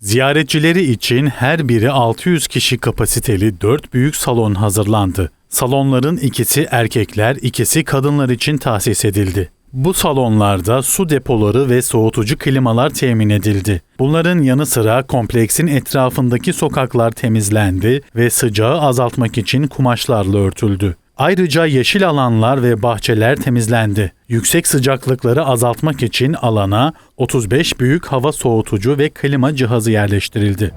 Ziyaretçileri için her biri 600 kişi kapasiteli 4 büyük salon hazırlandı. Salonların ikisi erkekler, ikisi kadınlar için tahsis edildi. Bu salonlarda su depoları ve soğutucu klimalar temin edildi. Bunların yanı sıra kompleksin etrafındaki sokaklar temizlendi ve sıcağı azaltmak için kumaşlarla örtüldü. Ayrıca yeşil alanlar ve bahçeler temizlendi. Yüksek sıcaklıkları azaltmak için alana 35 büyük hava soğutucu ve klima cihazı yerleştirildi.